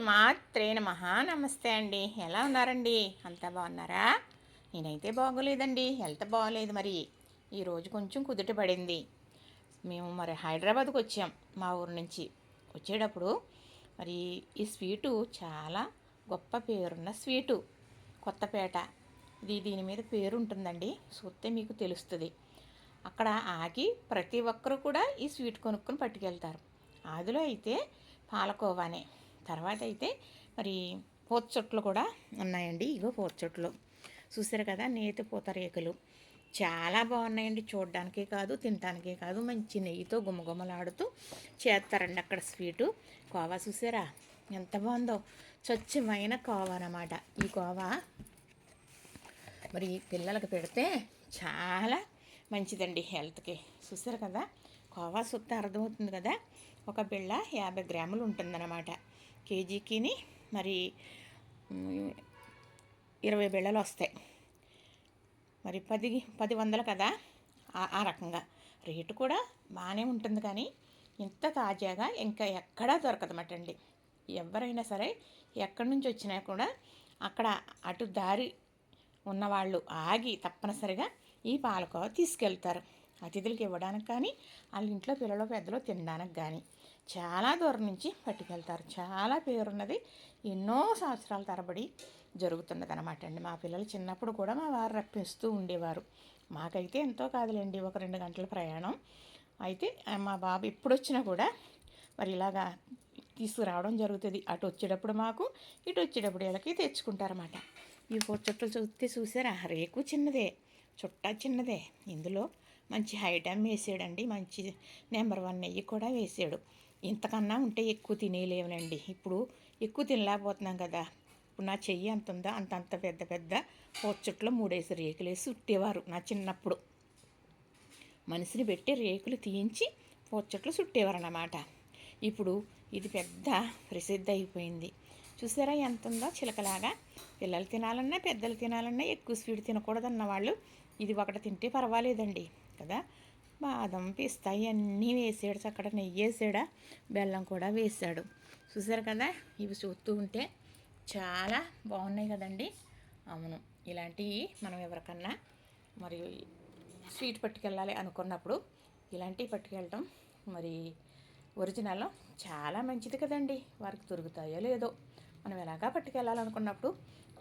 మాత్రే మహా నమస్తే అండి. ఎలా ఉన్నారండి? అంతా బాగున్నారా? నేనైతే బాగోలేదండి. హెల్త్ బాగోలేదు మరి. ఈరోజు కొంచెం కుదుట పడింది. మేము మరి హైదరాబాద్కి వచ్చాం మా ఊరు నుంచి. వచ్చేటప్పుడు మరి ఈ స్వీటు చాలా గొప్ప పేరున్న స్వీటు. కొత్తపేట ఇది దీని మీద పేరు ఉంటుందండి. చూస్తే మీకు తెలుస్తుంది. అక్కడ ఆగి ప్రతి ఒక్కరు కూడా ఈ స్వీట్ కొనుక్కొని పట్టుకెళ్తారు. ఆదిలో అయితే పాలకోవానే. తర్వాత అయితే మరి పోత చెట్లు కూడా ఉన్నాయండి. ఇగో పోత చెట్లు. చూసారు కదా నేతి పూత రేకులు. చాలా బాగున్నాయండి. చూడడానికే కాదు తినడానికే కాదు. మంచి నెయ్యితో గుమగుమలాడుతూ చేస్తారండి అక్కడ స్వీటు. కోవా చూసారా? ఎంత బాగుందో. స్వచ్ఛమైన కోవా అన్నమాట. ఈ కోవా మరి పిల్లలకు పెడితే చాలా మంచిదండి హెల్త్కి. చూసారు కదా? కోవా సుత్త అర్థమవుతుంది కదా? ఒక బిళ్ళ యాభై గ్రాములు ఉంటుందన్నమాట. కేజీకిని మరి ఇరవై బిళ్ళలు వస్తాయి. మరి పది పది వందలు కదా ఆ- ఆ రకంగా. రేటు కూడా బాగానే ఉంటుంది కానీ ఇంత తాజాగా ఇంకా ఎక్కడా దొరకదన్నమాట అండి ఎవరైనా సరే ఎక్కడి నుంచి వచ్చినా కూడా అక్కడ అటు దారి ఉన్నవాళ్ళు ఆగి తప్పనిసరిగా ఈ పాలకోవ తీసుకెళ్తారు. అతిథులకు ఇవ్వడానికి కానీ వాళ్ళ ఇంట్లో పిల్లలు పెద్దలు తినడానికి కానీ చాలా దూరం నుంచి పట్టుకెళ్తారు. చాలా పేరున్నది ఎన్నో సంవత్సరాల తరబడి జరుగుతున్నది అనమాట అండి. మా పిల్లలు చిన్నప్పుడు కూడా మా వారు రప్పిస్తూ ఉండేవారు. మాకైతే ఎంతో కాదులేండి ఒక రెండు గంటల ప్రయాణం. అయితే మా బాబు ఎప్పుడు వచ్చినా కూడా మరి ఇలాగా తీసుకురావడం జరుగుతుంది. అటు వచ్చేటప్పుడు మాకు ఇటు వచ్చేటప్పుడు వీళ్ళకి తెచ్చుకుంటారన్నమాట. ఈ ఫోర్ చుట్టలు చూస్తే చూసారా? రేకు చిన్నదే చుట్టా చిన్నదే. ఇందులో మంచి ఐటమ్ వేసాడండి. మంచి నెంబర్ వన్ నెయ్యి కూడా వేసాడు. ఇంతకన్నా ఉంటే ఎక్కువ తినేయలేవునండి ఇప్పుడు ఎక్కువ తినలేకపోతున్నాం కదా. ఇప్పుడు నా చెయ్యి అంత ఉందా అంత అంత పెద్ద పెద్ద పొచ్చుట్లో మూడేసి రేకులు వేసి చుట్టేవారు నా చిన్నప్పుడు. మనిషిని పెట్టి రేకులు తీయించి పొచ్చట్లు చుట్టేవారన్నమాట. ఇప్పుడు ఇది పెద్ద ప్రసిద్ధి అయిపోయింది. చూసారా ఎంత ఉందో చిలకలాగా. పిల్లలు తినాలన్నా పెద్దలు తినాలన్నా ఎక్కువ స్వీట్ తినకూడదన్న వాళ్ళు ఇది ఒకటి తింటే పర్వాలేదండి. కదా? బాదం పిస్తా ఇవన్నీ వేసాడు చక్కడ నెయ్యి వేసాడా బెల్లం కూడా వేసాడు. చూసారు కదా? ఇవి చూస్తూ ఉంటే చాలా బాగున్నాయి కదండి? అవును ఇలాంటివి మనం ఎవరికన్నా మరి స్వీట్ పట్టుకెళ్ళాలి అనుకున్నప్పుడు ఇలాంటివి పట్టుకెళ్ళటం మరి ఒరిజినల్ చాలా మంచిది కదండి. వారికి దొరుకుతాయో లేదో మనం ఎలాగా పట్టుకెళ్ళాలనుకున్నప్పుడు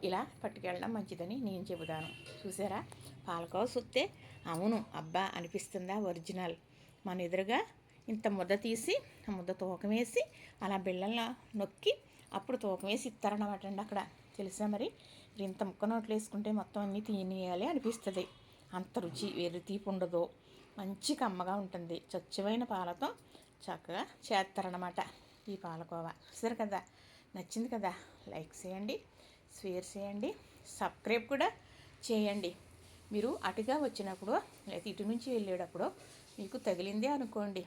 ఇలా పట్టుకెళ్ళడం మంచిదని నేను చెబుతాను. చూసారా? పాలకోవ సుత్తే అవును అబ్బా అనిపిస్తుందా ఒరిజినల్. మన ఎదురుగా ఇంత ముద్ద తీసి ఆ ముద్ద తూకం వేసి అలా బిళ్ళల్లో నొక్కి అప్పుడు తూకం వేసి ఇస్తారన్నమాట అండి అక్కడ. తెలుసా మరి? మీరు ఇంత ముక్క నోట్లు వేసుకుంటే మొత్తం అన్నీ తినేయాలి అనిపిస్తుంది. అంత రుచి వేరు తీపి ఉండదు మంచి కమ్మగా ఉంటుంది. స్వచ్ఛమైన పాలతో చక్కగా చేస్తారనమాట ఈ పాలకోవా. చూసారు కదా? నచ్చింది కదా? లైక్ చేయండి. షేర్ చేయండి సబ్స్క్రైబ్ కూడా చేయండి. మీరు అటుగా వచ్చినప్పుడు లేకపోతే ఇటు నుంచి వెళ్ళేటప్పుడు మీకు తగిలిందే అనుకోండి.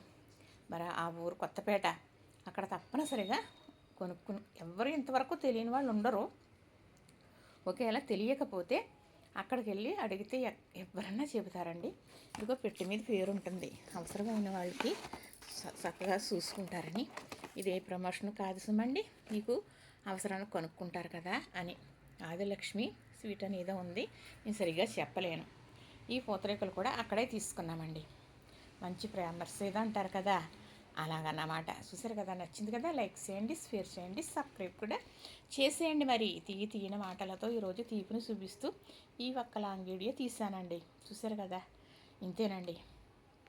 మరి ఆ ఊరు కొత్తపేట అక్కడ తప్పనిసరిగా కొనుక్కుని ఎవరు ఇంతవరకు తెలియని వాళ్ళు ఉండరు. ఒకవేళ తెలియకపోతే అక్కడికి వెళ్ళి అడిగితే ఎ- ఎవరన్నా చెబుతారండి. ఇదిగో పెట్టి మీద పేరు ఉంటుంది అవసరమైన వాళ్ళకి చక్కగా చూసుకుంటారని. ఇది ఏ ప్రమోషన్ కాదు సుమండి. మీకు అవసరాన్ని కొనుక్కుంటారు కదా అని. ఆదిలక్ష్మి స్వీట్ అని ఏదో ఉంది. నేను సరిగ్గా చెప్పలేను. ఈ పూతరేకులు కూడా అక్కడే తీసుకున్నామండి. మంచి ప్రేమర్స్ ఏదో అంటారు కదా. అలాగన్నమాట. చూసారు కదా నచ్చింది కదా? లైక్ చేయండి షేర్ చేయండి సబ్స్క్రైబ్ కూడా చేసేయండి మరి. తీయ తీయని మాటలతో ఈరోజు తీపిని చూపిస్తూ ఈ ఒక్క లాంగ్ వీడియో తీసానండి చూసారు కదా? ఇంతేనండి.